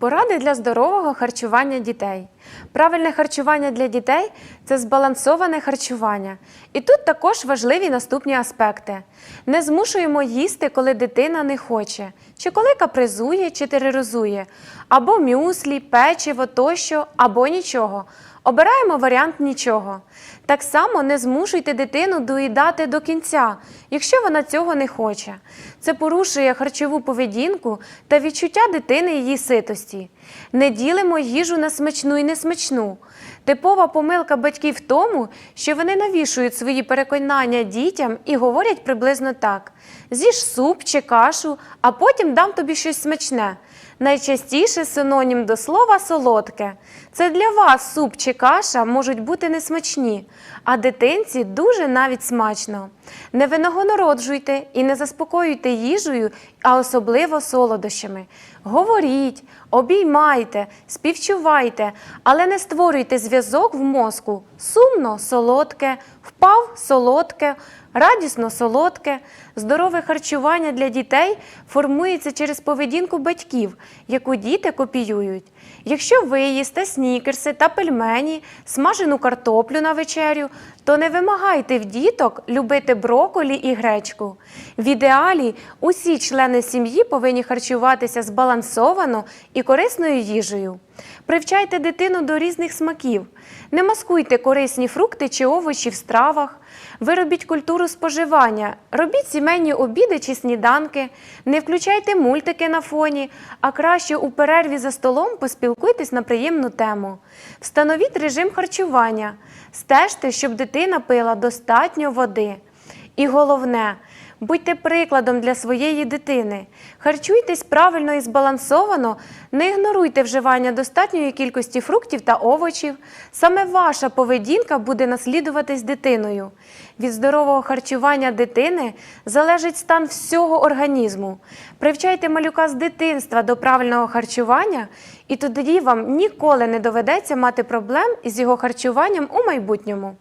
Поради для здорового харчування дітей. Правильне харчування для дітей це збалансоване харчування. І тут також важливі наступні аспекти: не змушуємо їсти, коли дитина не хоче, чи коли капризує чи тероризує, або мюслі, печиво тощо, або нічого. Обираємо варіант нічого. Так само не змушуйте дитину доїдати до кінця, якщо вона цього не хоче. Це порушує харчову поведінку та відчуття дитини її ситості. Не ділимо їжу на смачну і несмачну. Типова помилка батьків в тому, що вони навішують свої переконання дітям і говорять приблизно так: з'їж суп чи кашу, а потім дам тобі щось смачне. Найчастіше синонім до слова солодке. Це для вас суп чи каша можуть бути несмачні, а дитинці дуже навіть смачно. Не винагороджуйте і не заспокоюйте їжею, а особливо солодощами. Говоріть, обіймайте, співчувайте, але не створюйте зв'язок в мозку. Сумно солодке, впав солодке, радісно солодке. Здорове харчування для дітей формується через поведінку батьків, яку діти копіюють. Якщо ви їсте снікерси та пельмені, смажену картоплю на вечерю, то не вимагайте в діток любити броколі і гречку. В ідеалі усі члени сім'ї повинні харчуватися збалансовано і корисною їжею. Привчайте дитину до різних смаків. Не маскуйте корисні фрукти чи овочі в стравах. Виробіть культуру споживання, робіть сімейні обіди чи сніданки, не включайте мультики на фоні, а краще у перерві за столом поспілкуйтесь на приємну тему. Встановіть режим харчування, стежте, щоб дитина пила достатньо води. І головне, будьте прикладом для своєї дитини. Харчуйтесь правильно і збалансовано, не ігноруйте вживання достатньої кількості фруктів та овочів. Саме ваша поведінка буде наслідуватись дитиною. Від здорового харчування дитини залежить стан всього організму. Привчайте малюка з дитинства до правильного харчування, і тоді вам ніколи не доведеться мати проблем із його харчуванням у майбутньому.